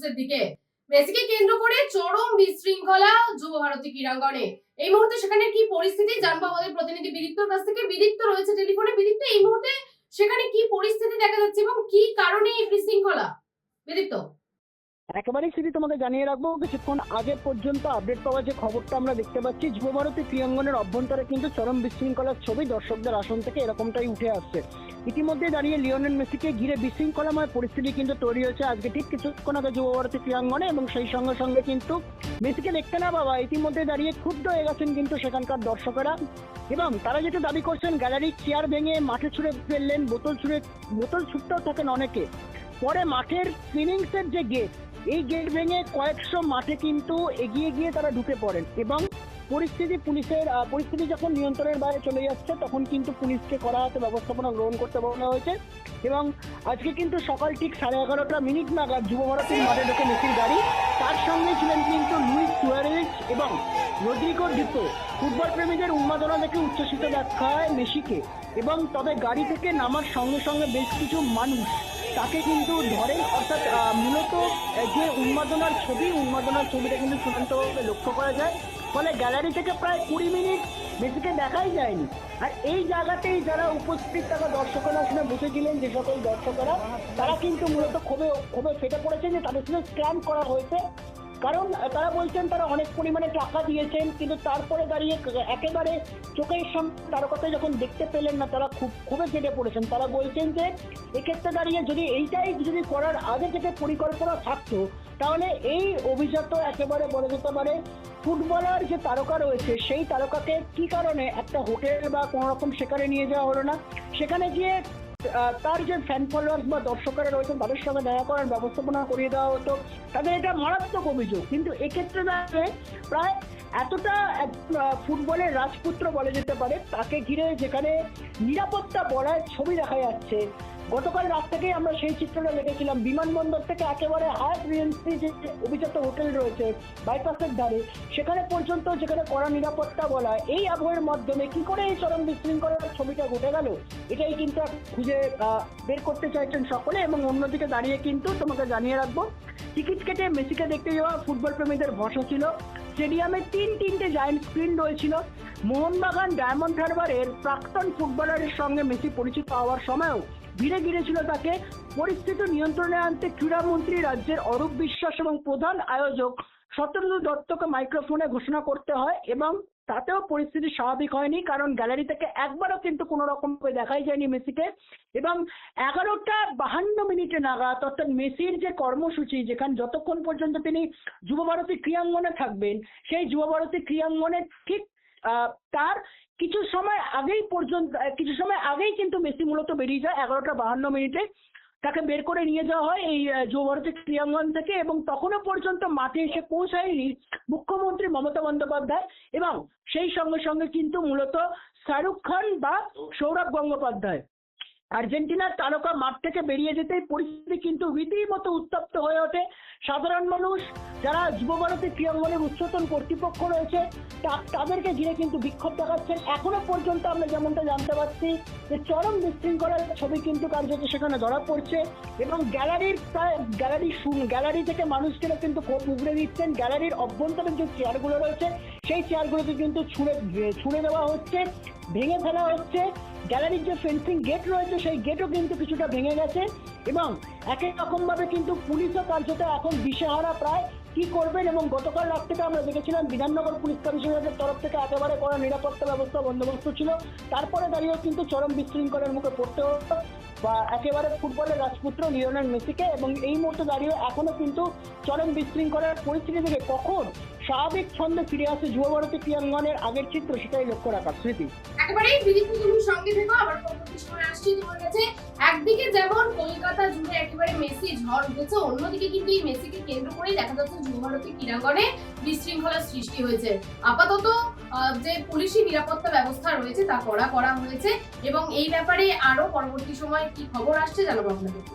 নিউজের দিকে। মেসিকে কেন্দ্র করে চরম বিশৃঙ্খলা যুব ভারতী ক্রীড়াঙ্গনে। এই মুহূর্তে সেখানে কি পরিস্থিতি জানব আমাদের প্রতিনিধি বিদিত্তর কাছ থেকে। বিদিত্ত রয়েছে টেলিফোনে। বিদিত্ত এই মুহূর্তে সেখানে কি পরিস্থিতি দেখা যাচ্ছে এবং কি কারণে এই বিশৃঙ্খলা? বিদিত্ত একেবারেই সেটি তোমাকে জানিয়ে রাখব, কিছুক্ষণ আগে পর্যন্ত আপডেট পাওয়া যে খবরটা আমরা দেখতে পাচ্ছি যুব ভারতী ক্রীড়াঙ্গনের অভ্যন্তরে কিন্তু চরম বিশৃঙ্খলার ছবি দর্শকদের আসন থেকে এরকমটাই উঠে আসছে। ইতিমধ্যে দাঁড়িয়ে লিওনেল মেসিকে ঘিরে বিশৃঙ্খলাময় পরিস্থিতি কিন্তু তৈরি হয়েছে আজকে ঠিক কিছুক্ষণ আগে যুব ভারতী ক্রীড়াঙ্গনে এবং সেই সঙ্গে সঙ্গে কিন্তু মেসিকে দেখতে না বাবা ইতিমধ্যে দাঁড়িয়ে ক্ষুব্ধ হয়ে গেছেন কিন্তু সেখানকার দর্শকেরা। এবং তারা যেটা দাবি করছেন গ্যালারির চেয়ার ভেঙে মাঠে ছুঁড়ে ফেললেন, বোতল ছুঁড়ে, বোতল ছুটতেও থাকেন অনেকে। পরে মাঠের ফিনিংসের যে গেট এই গেট ভেঙে কয়েকশো মাঠে কিন্তু এগিয়ে গিয়ে তারা ঢুকে পড়েন এবং পরিস্থিতি পুলিশের পরিস্থিতি যখন নিয়ন্ত্রণের বাইরে চলে যাচ্ছে, তখন কিন্তু পুলিশকে করা হাতে ব্যবস্থাপনা গ্রহণ করতে বলা হয়েছে এবং আজকে কিন্তু সকাল ঠিক সাড়ে এগারোটা মিনিট নাগাদ যুব ভারতীর মাঠে ঢুকে মেসির গাড়ি তার সঙ্গে ছিলেন কিন্তু লুইস সুয়ারেজ এবং রদ্রিগো ডিপো ফুটবল প্রেমীদের উন্মাদনা দেখে উচ্ছ্বসিত দেখায় মেসিকে এবং তবে গাড়ি থেকে নামার সঙ্গে সঙ্গে বেশ কিছু মানুষ তাকে কিন্তু ধরেন, অর্থাৎ মূলত যে উন্মাদনার ছবি, উন্মাদনার ছবিটা কিন্তু চূড়ান্তভাবে লক্ষ্য করা যায়। ফলে গ্যালারি থেকে প্রায় কুড়ি মিনিট বেশিকে দেখাই যায়নি। আর এই জায়গাতেই যারা উপস্থিত থাকা দর্শকেরা সেখানে বসেছিলেন যে সকল দর্শকেরা, তারা কিন্তু মূলত ক্ষোভে ক্ষোভে ফেটে পড়েছে যে তাদের সাথে স্ক্যাম করা হয়েছে। কারণ তারা বলছেন তারা অনেক পরিমাণে টাকা দিয়েছেন, কিন্তু তারপরে দাঁড়িয়ে একেবারে চোখের সামনে তারকাতে যখন দেখতে পেলেন না, তারা খুব, খুবই ফেটে পড়েছেন। তারা বলছেন যে, এক্ষেত্রে দাঁড়িয়ে যদি এইটাই যদি করার আগে থেকে পরিকল্পনা থাকতো, তাহলে এই অভিজাত একেবারে বলা যেতে পারে, ফুটবলার যে তারকা রয়েছে, সেই তারকাকে কি কারণে একটা হোটেল বা কোনো রকম সেখানে নিয়ে যাওয়া হলো না? সেখানে গিয়ে তার যে ফ্যান ফলোয়ার্স বা দর্শকেরা রয়েছেন, তাদের সঙ্গে দেখা করার ব্যবস্থাপনা করিয়ে দেওয়া হতো। তাদের এটা মারাত্মক অভিযোগ। কিন্তু এক্ষেত্রে প্রায় এতটা ফুটবলের রাজপুত্র বলা যেতে পারে, তাকে ঘিরে যেখানে নিরাপত্তা বলায় ছবি দেখা যাচ্ছে। গতকাল রাত থেকেই আমরা সেই চিত্রটা দেখেছিলাম। বিমানবন্দর থেকে একেবারে হায়াত রিয়েন্সি যে অভিজাত হোটেল রয়েছে, বাইপাসের ধারে, সেখানে পর্যন্ত যেখানে কড়া নিরাপত্তা বলা এই আবহের মাধ্যমে কি করে এই চরম বিশৃঙ্খলার ছবিটা ঘটে গেল, এটাই কিন্তু খুঁজে বের করতে চাইছেন সকলে এবং অন্যদিকে দাঁড়িয়ে কিন্তু তোমাকে জানিয়ে রাখব, টিকিট কেটে মেসিকে দেখতে যাওয়া ফুটবল প্রেমীদের ভরসা ছিল। স্টেডিয়ামে তিন তিনটে জায়েন্ট স্ক্রিন রয়েছিল মোহনবাগান, ডায়মন্ড হারবারের প্রাক্তন ফুটবলারের সঙ্গে মেসি পরিচিত হওয়ার সময়ও ভিড়ে গিরেছিল তাকে। পরিস্থিতি নিয়ন্ত্রণে আনতে ক্রীড়ামন্ত্রী রাজ্যের অরূপ বিশ্বাস এবং প্রধান আয়োজক সত্যব্রত দত্তকে মাইক্রোফোনে ঘোষণা করতে হয় এবং তাতেও পরিস্থিতি স্বাভাবিক হয়নি, কারণ গ্যালারি থেকে একবারও কিন্তু কোনো রকম করে দেখাই যায়নি মেসিকে। এবং এগারোটা বাহান্ন মিনিটে নাগাদ, অর্থাৎ মেসির যে কর্মসূচি, যেখানে যতক্ষণ পর্যন্ত তিনি যুব ভারতী ক্রীড়াঙ্গনে থাকবেন, সেই যুব ভারতী ক্রীড়াঙ্গনে ঠিক তার কিছু সময় আগেই পর্যন্ত, কিছু সময় আগেই কিন্তু মেসি মূলত বেরিয়ে যায় এগারোটা বাহান্ন মিনিটে। তাকে বের করে নিয়ে যাওয়া হয় এই যুবভারতী ক্রিয়াঙ্গন থেকে এবং তখনও পর্যন্ত মাঠে এসে পৌঁছায়নি মুখ্যমন্ত্রী মমতা বন্দ্যোপাধ্যায় এবং সেই সঙ্গে সঙ্গে কিন্তু মূলত শাহরুখ খান বা সৌরভ গঙ্গোপাধ্যায়। আর্জেন্টিনার তারকা মাঠ থেকে বেরিয়ে যেতেই পরিস্থিতি কিন্তু রীতিমতো উত্তপ্ত হয়ে ওঠে। সাধারণ মানুষ যারা যুব ভারতী ক্রীড়াঙ্গনের উচ্চতন কর্তৃপক্ষ রয়েছে তাদেরকে ঘিরে কিন্তু বিক্ষোভ দেখাচ্ছেন। এখনও পর্যন্ত আমরা যেমনটা জানতে পারছি যে চরম বিশৃঙ্খলার ছবি কিন্তু কার্যত সেখানে ধরা পড়ছে এবং গ্যালারির প্রায় গ্যালারি গ্যালারি থেকে মানুষকেরা কিন্তু ক্ষোভ উগড়ে দিচ্ছেন। গ্যালারির অভ্যন্তরীণ যে চেয়ারগুলো রয়েছে সেই চেয়ারগুলোকে কিন্তু ছুঁড়ে ছুঁড়ে দেওয়া হচ্ছে, ভেঙে ফেলা হচ্ছে। গ্যালারির যে ফেন্সিং গেট রয়েছে, সেই গেটও কিন্তু কিছুটা ভেঙে গেছে এবং একই রকম ভাবে কিন্তু পুলিশও কার্যত এখন দিশেহারা প্রায় কি করবেন এবং গতকাল রাত থেকে আমরা দেখেছিলাম বিধাননগর পুলিশ কমিশনারের তরফ থেকে একেবারে করা নিরাপত্তা ব্যবস্থা বন্দোবস্ত ছিল। তারপরে দাঁড়িয়েও কিন্তু চরম বিশৃঙ্খলার মুখে পড়তে হতো বা একেবারে ফুটবলের রাজপুত্র লিওনেল মেসিকে এবং এই মুহূর্তে দাঁড়িয়ে এখনও কিন্তু চরম বিশৃঙ্খলার পরিস্থিতি থেকে কখন স্বাভাবিক ছন্দে ফিরে আসে যুব ভারতী ক্রীড়াঙ্গনের আগের চিত্র সেটাই লক্ষ্য রাখার স্মৃতি। একেবারেই তুমি সঙ্গে থেকো, আবার পরবর্তী সময় আসছি তোমার কাছে। একদিকে যেমন কলকাতা জুড়ে একেবারে মেসি ঝড় উঠেছে, অন্যদিকে কিন্তু এই মেসিকে কেন্দ্র করেই দেখা যাচ্ছে যুব ভারতী ক্রীড়াঙ্গনে বিশৃঙ্খলার সৃষ্টি হয়েছে। আপাতত যে পুলিশি নিরাপত্তা ব্যবস্থা রয়েছে তা করা করা হয়েছে এবং এই ব্যাপারে আরও পরবর্তী সময় কি খবর আসছে জানাব আপনাদেরকে